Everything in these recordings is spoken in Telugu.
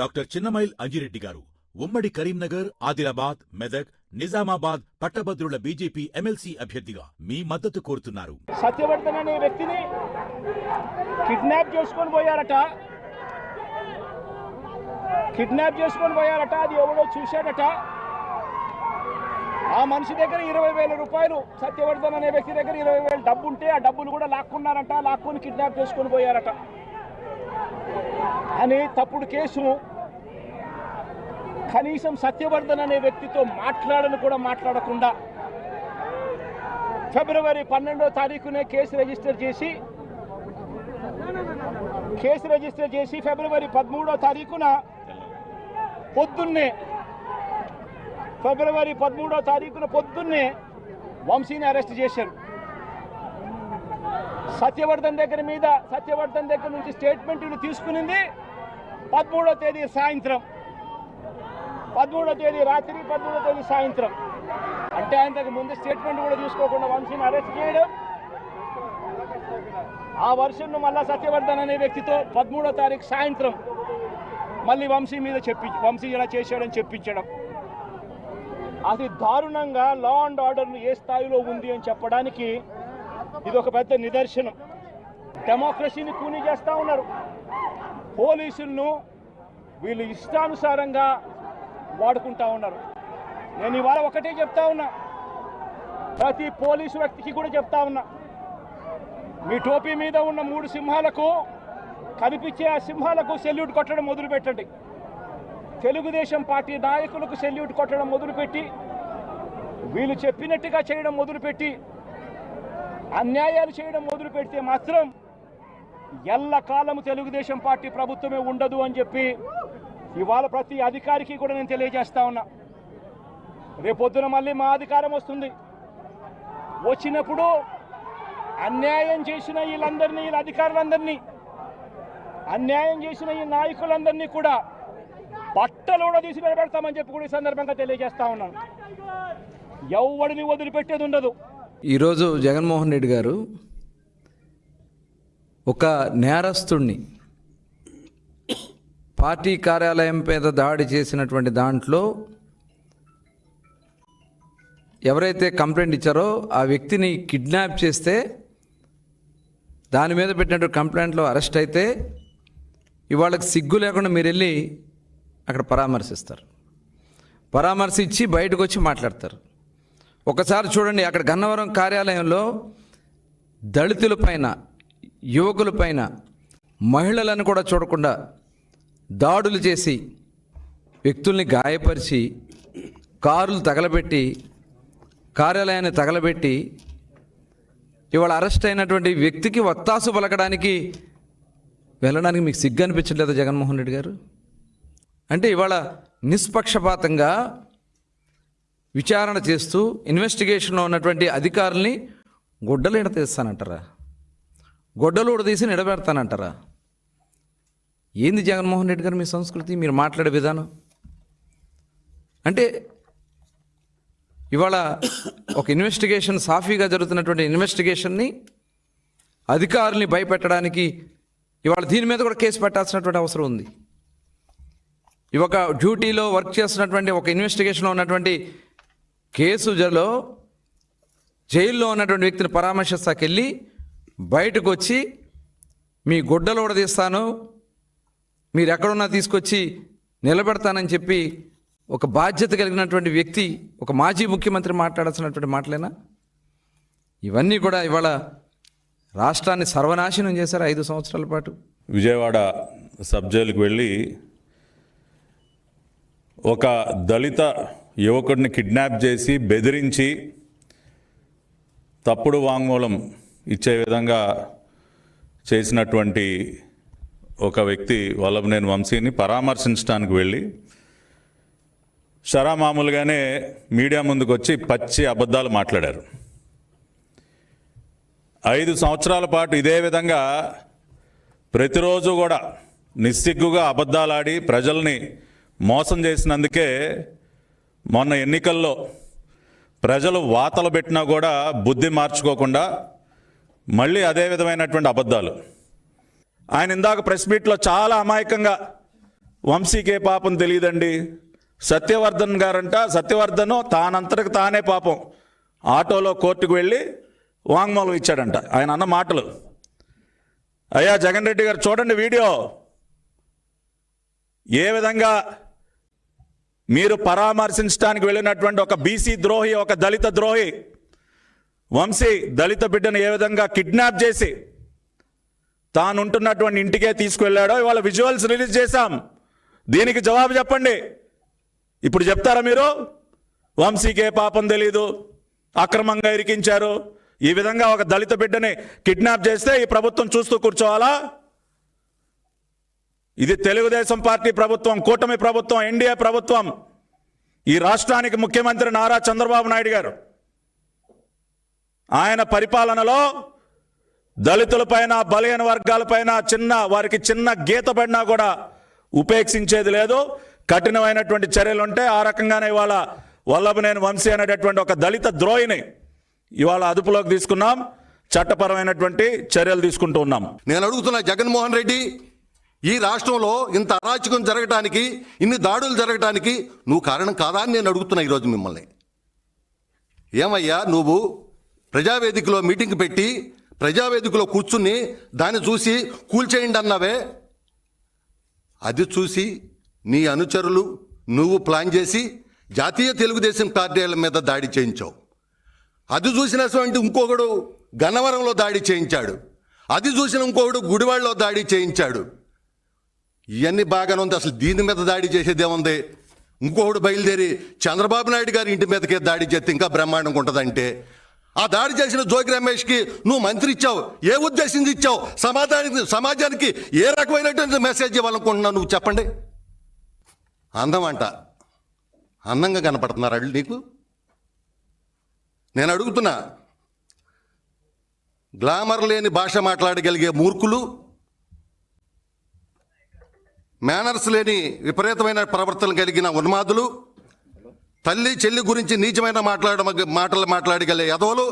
డాక్టర్ చిన్నమైల్ అంజిరెడ్డి గారు ఉమ్మడి కరీంనగర్ ఆదిలాబాద్ మెదక్ నిజామాబాద్ పట్టభద్రుల బీజేపీ ఎమ్మెల్సీ అభ్యర్థిగా మీ మద్దతు కోరుతున్నారు. సత్యవర్ధన్ అనే వ్యక్తిని కిడ్నాప్ చేసుకొని పోయారట. కిడ్నాప్ చేసుకొని పోయారట. అది ఎవడో చూశాడట. ఆ మనిషి దగ్గర ఇరవై వేల రూపాయలు సత్యవర్ధన్ అనే వ్యక్తి దగ్గర ఇరవై వేల డబ్బు ఉంటే ఆ డబ్బులు కూడా లాక్కున్నారట. లాక్కుని కిడ్నాప్ చేసుకొని పోయారట. అని తప్పుడు కేసు కనీసం సత్యవర్ధన్ అనే వ్యక్తితో మాట్లాడని కూడా మాట్లాడకుండా ఫిబ్రవరి పన్నెండో తారీఖునే కేసు రిజిస్టర్ చేసి కేసు రిజిస్టర్ చేసి ఫిబ్రవరి పదమూడో తారీఖున పొద్దున్నే ఫిబ్రవరి పదమూడో తారీఖున పొద్దున్నే వంశీని అరెస్ట్ చేశారు. సత్యవర్ధన్ దగ్గర మీద సత్యవర్ధన్ దగ్గర నుంచి స్టేట్మెంట్ తీసుకునింది. పదమూడో తేదీ సాయంత్రం. పదమూడో తేదీ రాత్రి పదమూడో తేదీ సాయంత్రం. అంటే ఆయనకు ముందు స్టేట్మెంట్ కూడా తీసుకోకుండా వంశీని అరెస్ట్ చేయడం. ఆ వర్షన్ను మళ్ళా సత్యవర్ధన్ అనే వ్యక్తితో పదమూడో తారీఖు సాయంత్రం మళ్ళీ వంశీ మీద చెప్పి వంశీ ఇలా చేశాడని చెప్పించడం. అది దారుణంగా లా అండ్ ఆర్డర్ను ఏ స్థాయిలో ఉంది అని చెప్పడానికి ఇది ఒక పెద్ద నిదర్శనం. డెమోక్రసీని కూని చేస్తూ ఉన్నారు. పోలీసులను వీళ్ళు ఇష్టానుసారంగా వాడుకుంటా ఉన్నారు. నేను ఇవాళ ఒకటే చెప్తా ఉన్నా. ప్రతి పోలీసు వ్యక్తికి కూడా చెప్తా ఉన్నా. మీ టోపీ మీద ఉన్న మూడు సింహాలకు కనిపించే ఆ సింహాలకు సెల్యూట్ కొట్టడం మొదలుపెట్టండి. తెలుగుదేశం పార్టీ నాయకులకు సెల్యూట్ కొట్టడం మొదలుపెట్టి వీళ్ళు చెప్పినట్టుగా చేయడం మొదలుపెట్టి అన్యాయాలు చేయడం మొదలు పెడితే మాత్రం ఎల్లకాలము తెలుగుదేశం పార్టీ ప్రభుత్వమే ఉండదు అని చెప్పి ఇవాళ ప్రతి అధికారికి కూడా నేను తెలియజేస్తా ఉన్నా. రేపొద్దున మళ్ళీ మా అధికారం వస్తుంది. వచ్చినప్పుడు అన్యాయం చేసిన వీళ్ళందరినీ వీళ్ళ అధికారులందరినీ అన్యాయం చేసిన ఈ నాయకులందరినీ కూడా బట్టలు కూడా తీసి నిలబెడతామని చెప్పి కూడా ఈ సందర్భంగా తెలియజేస్తా ఉన్నాను. ఎవడిని వదిలిపెట్టేది ఉండదు. ఈరోజు జగన్మోహన్ రెడ్డి గారు ఒక నేరస్తుణ్ణి పార్టీ కార్యాలయం మీద దాడి చేసినటువంటి దాంట్లో ఎవరైతే కంప్లైంట్ ఇచ్చారో ఆ వ్యక్తిని కిడ్నాప్ చేస్తే దాని మీద పెట్టినటువంటి కంప్లైంట్లో అరెస్ట్ అయితే ఇవాళకి సిగ్గు లేకుండా మీరు వెళ్ళి అక్కడ పరామర్శిస్తారు. పరామర్శించి బయటకు వచ్చి మాట్లాడతారు. ఒకసారి చూడండి అక్కడ గన్నవరం కార్యాలయంలో దళితులపైన యువకులపైన మహిళలను కూడా చూడకుండా దాడులు చేసి వ్యక్తుల్ని గాయపరిచి కారులు తగలబెట్టి కార్యాలయాన్ని తగలబెట్టి ఇవాళ అరెస్ట్ అయినటువంటి వ్యక్తికి వత్తాసు పలకడానికి వెళ్ళడానికి మీకు సిగ్గు అనిపించట్లేదా జగన్మోహన్ రెడ్డి గారు? అంటే ఇవాళ నిష్పక్షపాతంగా విచారణ చేస్తూ ఇన్వెస్టిగేషన్లో ఉన్నటువంటి అధికారుల్ని గుడ్డలు ఎడతీస్తానంటారా గొడ్డలు తీసి నిడబెడతానంటారా ఏంది జగన్మోహన్ రెడ్డి గారు మీ సంస్కృతి? మీరు మాట్లాడే విధానం? అంటే ఇవాళ ఒక ఇన్వెస్టిగేషన్ సాఫీగా జరుగుతున్నటువంటి ఇన్వెస్టిగేషన్ని అధికారుల్ని భయపెట్టడానికి ఇవాళ దీని మీద కూడా కేసు పెట్టాల్సినటువంటి అవసరం ఉంది. ఈ ఒక డ్యూటీలో వర్క్ చేస్తున్నటువంటి ఒక ఇన్వెస్టిగేషన్లో ఉన్నటువంటి కేసులో జైల్లో ఉన్నటువంటి వ్యక్తిని పరామర్శిస్తాకెళ్ళి బయటకు వచ్చి మీ గుడ్డలు కూడా తీస్తాను మీరు ఎక్కడున్నా తీసుకొచ్చి నిలబెడతానని చెప్పి ఒక బాధ్యత కలిగినటువంటి వ్యక్తి ఒక మాజీ ముఖ్యమంత్రి మాట్లాడాల్సినటువంటి మాటలేనా? ఇవన్నీ కూడా ఇవాళ రాష్ట్రాన్ని సర్వనాశనం చేశారు ఐదు సంవత్సరాల పాటు. విజయవాడ సబ్ జైలుకు వెళ్ళి ఒక దళిత యువకుడిని కిడ్నాప్ చేసి బెదిరించి తప్పుడు వాంగ్మూలం ఇచ్చే విధంగా చేసినటువంటి ఒక వ్యక్తి వల్లభనేని వంశీని పరామర్శించడానికి వెళ్ళి షరా మామూలుగానే మీడియా ముందుకు వచ్చి పచ్చి అబద్ధాలు మాట్లాడారు. ఐదు సంవత్సరాల పాటు ఇదే విధంగా ప్రతిరోజు కూడా నిస్సిగ్గుగా అబద్ధాలాడి ప్రజల్ని మోసం చేసినందుకే మొన్న ఎన్నికల్లో ప్రజలు వాతలు పెట్టినా కూడా బుద్ధి మార్చుకోకుండా మళ్ళీ అదే విధమైనటువంటి అబద్ధాలు. ఆయన ఇందాక ప్రెస్ మీట్లో చాలా అమాయకంగా వంశీకే పాపం తెలియదండి సత్యవర్ధన్ గారంట సత్యవర్ధను తానంతటికి తానే పాపం ఆటోలో కోర్టుకు వెళ్ళి వాంగ్మూలం ఇచ్చాడంట ఆయన అన్న మాటలు. అయ్యా జగన్ రెడ్డి గారు చూడండి వీడియో. ఏ విధంగా మీరు పరామర్శించడానికి వెళ్ళినటువంటి ఒక బీసీ ద్రోహి ఒక దళిత ద్రోహి వంశీ దళిత బిడ్డను ఏ విధంగా కిడ్నాప్ చేసి తానుంటున్నటువంటి ఇంటికే తీసుకువెళ్ళాడో ఇవాళ విజువల్స్ రిలీజ్ చేశాం. దీనికి జవాబు చెప్పండి. ఇప్పుడు చెప్తారా మీరు? వంశీకే పాపం తెలీదు. అక్రమంగా ఇరికించారు. ఈ విధంగా ఒక దళిత బిడ్డని కిడ్నాప్ చేస్తే ఈ ప్రభుత్వం చూస్తూ కూర్చోవాలా? ఇది తెలుగుదేశం పార్టీ ప్రభుత్వం కూటమి ప్రభుత్వం ఎన్డీఏ ప్రభుత్వం. ఈ రాష్ట్రానికి ముఖ్యమంత్రి నారా చంద్రబాబు నాయుడు గారు. ఆయన పరిపాలనలో దళితులపైన బలహీన వర్గాలపైన చిన్న వారికి చిన్న గీత పడినా కూడా ఉపేక్షించేది లేదు. కఠినమైనటువంటి చర్యలు ఉంటే ఆ రకంగానే ఇవాళ వల్లభనేని వంశీ అనేటటువంటి ఒక దళిత ద్రోహిని ఇవాళ అదుపులోకి తీసుకున్నాం. చట్టపరమైనటువంటి చర్యలు తీసుకుంటూ ఉన్నాం. నేను అడుగుతున్నా జగన్మోహన్ రెడ్డి ఈ రాష్ట్రంలో ఇంత అరాచకం జరగటానికి ఇన్ని దాడులు జరగటానికి నువ్వు కారణం కాదా అని నేను అడుగుతున్నా ఈరోజు మిమ్మల్ని. ఏమయ్యా నువ్వు ప్రజావేదికలో మీటింగ్ పెట్టి ప్రజావేదికలో కూర్చుని దాన్ని చూసి కూల్చేయండి అన్నావే. అది చూసి నీ అనుచరులు నువ్వు ప్లాన్ చేసి జాతీయ తెలుగుదేశం పార్టీల మీద దాడి చేయించావు. అది చూసినటువంటి ఇంకొకడు గన్నవరంలో దాడి చేయించాడు. అది చూసిన ఇంకొకడు గుడివాడలో దాడి చేయించాడు. ఇవన్నీ బాగానే ఉంది. అసలు దీని మీద దాడి చేసేది ఇంకొకడు బయలుదేరి చంద్రబాబు నాయుడు గారి ఇంటి మీదకే దాడి చేస్తే ఇంకా బ్రహ్మాండంగా ఉంటుందంటే? ఆ దాడి చేసిన జోగి రమేష్కి నువ్వు మంత్రి ఇచ్చావు ఏ ఉద్దేశించి ఇచ్చావు? సమాజానికి సమాజానికి ఏ రకమైనటువంటి మెసేజ్ ఇవ్వాలనుకుంటున్నావు నువ్వు చెప్పండి. అందం అంట. అందంగా కనపడుతున్నారు అళ్ళు నీకు? నేను అడుగుతున్నా గ్లామర్ లేని భాష మాట్లాడగలిగే మూర్ఖులు మేనర్స్ లేని విపరీతమైన ప్రవర్తన కలిగిన ఉన్మాదులు తల్లి చెల్లి గురించి నీచమైన మాట్లాడ మాటలు మాట్లాడగలిగే యదవులు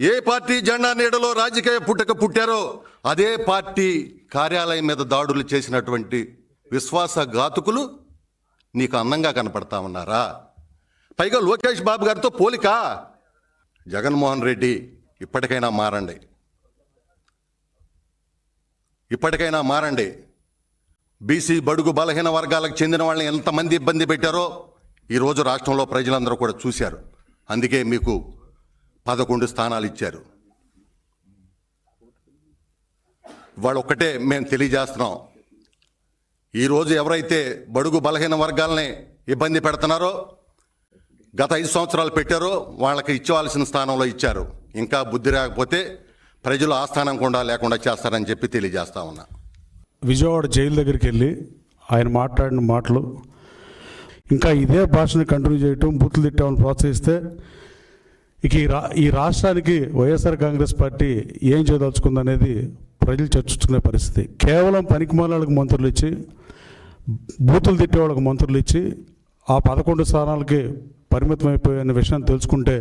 ఏ పార్టీ జెండా నీడలో రాజకీయ పుట్టక పుట్టారో అదే పార్టీ కార్యాలయం మీద దాడులు చేసినటువంటి విశ్వాస ఘాతుకులు నీకు అందంగా కనపడతా ఉన్నారా? పైగా లోకేష్ బాబు గారితో పోలిక జగన్మోహన్ రెడ్డి ఇప్పటికైనా మారండి. ఇప్పటికైనా మారండి. బీసీ బడుగు బలహీన వర్గాలకు చెందిన వాళ్ళని ఎంతమంది ఇబ్బంది పెట్టారో ఈరోజు రాష్ట్రంలో ప్రజలందరూ కూడా చూశారు. అందుకే మీకు పదకొండు స్థానాలు ఇచ్చారు. వాళ్ళు ఒక్కటే మేము తెలియజేస్తున్నాం. ఈరోజు ఎవరైతే బడుగు బలహీన వర్గాలని ఇబ్బంది పెడుతున్నారో గత ఐదు సంవత్సరాలు పెట్టారో వాళ్ళకి ఇచ్చేవాల్సిన స్థానంలో ఇచ్చారు. ఇంకా బుద్ధి రాకపోతే ప్రజలు ఆ స్థానం కూడా లేకుండా చేస్తారని చెప్పి తెలియజేస్తా ఉన్నా. విజయవాడ జైలు దగ్గరికి వెళ్ళి ఆయన మాట్లాడిన మాటలు ఇంకా ఇదే భాషను కంటిన్యూ చేయటం బూతులు తిట్టామని ప్రోత్సహిస్తే ఇక ఈ రా ఈ రాష్ట్రానికి వైఎస్ఆర్ కాంగ్రెస్ పార్టీ ఏం చేయదలుచుకుందనేది ప్రజలు చర్చించుకునే పరిస్థితి. కేవలం పనికిమాలకు మంత్రులు ఇచ్చి బూతులు తిట్టే వాళ్ళకి మంత్రులు ఇచ్చి ఆ పదకొండు స్థానాలకి పరిమితం అయిపోయే విషయాన్ని తెలుసుకుంటే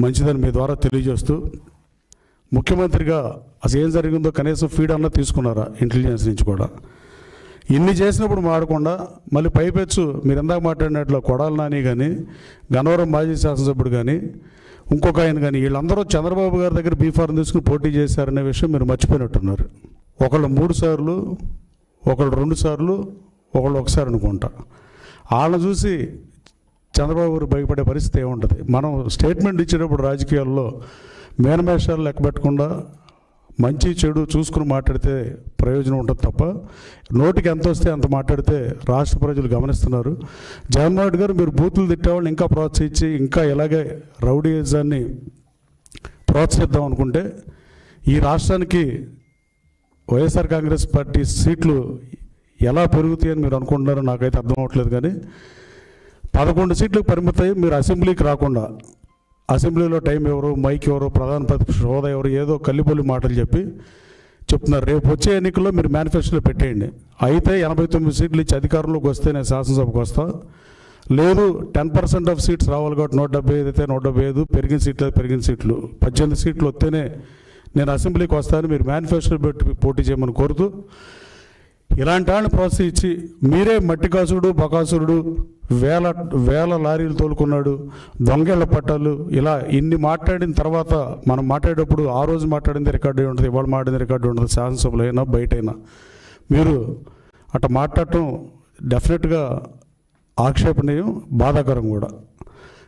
మంచిదని మీ ద్వారా తెలియజేస్తూ ముఖ్యమంత్రిగా అసలు ఏం జరిగిందో కనీసం ఫీడ్ అన్న తీసుకున్నారా ఇంటెలిజెన్స్ నుంచి కూడా. ఇన్ని చేసినప్పుడు మాడకుండా మళ్ళీ పైపెచ్చు మీరు ఇందాక మాట్లాడినట్లు కొడాల నాని కానీ గన్నవరం మాజీ శాసనసభ్యుడు కానీ ఇంకొక ఆయన కానీ వీళ్ళందరూ చంద్రబాబు గారి దగ్గర బీఫార్మ్ తీసుకుని పోటీ చేశారనే విషయం మీరు మర్చిపోయినట్టున్నారు. ఒకళ్ళు మూడు సార్లు ఒకళ్ళు రెండు సార్లు ఒకళ్ళు ఒకసారి అనుకుంటా. వాళ్ళని చూసి చంద్రబాబు గారు భయపడే పరిస్థితి ఏముంటుంది? మనం స్టేట్మెంట్ ఇచ్చేటప్పుడు రాజకీయాల్లో మేనమేషాలు లెక్క పెట్టకుండా మంచి చెడు చూసుకుని మాట్లాడితే ప్రయోజనం ఉంటుంది తప్ప నోటికి ఎంత వస్తే అంత మాట్లాడితే రాష్ట్ర ప్రజలు గమనిస్తున్నారు. జగన్మోహన్ రెడ్డి గారు మీరు బూతులు తిట్టేవాళ్ళని ఇంకా ప్రోత్సహించి ఇంకా ఇలాగే రౌడీజాన్ని ప్రోత్సహిద్దాం అనుకుంటే ఈ రాష్ట్రానికి వైఎస్ఆర్ కాంగ్రెస్ పార్టీ సీట్లు ఎలా పెరుగుతాయని మీరు అనుకుంటున్నారో నాకైతే అర్థం అవ్వట్లేదు కానీ పదకొండు సీట్లకు పరిమితమై మీరు అసెంబ్లీకి రాకుండా అసెంబ్లీలో టైం ఎవరు మైక్ ఎవరు ప్రధాన ప్రతిపక్ష హోదా ఎవరు ఏదో కల్లిబొల్లి మాటలు చెప్పి చెప్తున్నారు. రేపు వచ్చే ఎన్నికల్లో మీరు మేనిఫెస్టోలో పెట్టేయండి. అయితే ఎనభై తొమ్మిది సీట్లు ఇచ్చి అధికారంలోకి వస్తే నేను శాసనసభకు వస్తా. లేదు టెన్ పర్సెంట్ ఆఫ్ సీట్స్ రావాలి కాబట్టి నూట డెబ్బై ఐదు అయితే నూట డెబ్బై ఐదు పెరిగిన సీట్లు పెరిగిన సీట్లు. పద్దెనిమిది సీట్లు వస్తేనే నేను అసెంబ్లీకి వస్తాను మీరు మేనిఫెస్టో పెట్టి పోటీ చేయమని కోరుతూ ఇలాంటి వాళ్ళని ప్రోత్సహించి మీరే మట్టికాసురుడు బకాసురుడు వేల వేల లారీలు తోలుకున్నాడు దొంగేళ్ళ పట్టాలు ఇలా ఇన్ని మాట్లాడిన తర్వాత మనం మాట్లాడేటప్పుడు ఆ రోజు మాట్లాడింది రికార్డు అయి ఉంటుంది ఇవాళ మాట్లాడింది రికార్డు ఉంటుంది శాసనసభలో అయినా బయట అయినా మీరు అట్లా మాట్లాడటం డెఫినెట్గా ఆక్షేపణీయం బాధాకరం కూడా.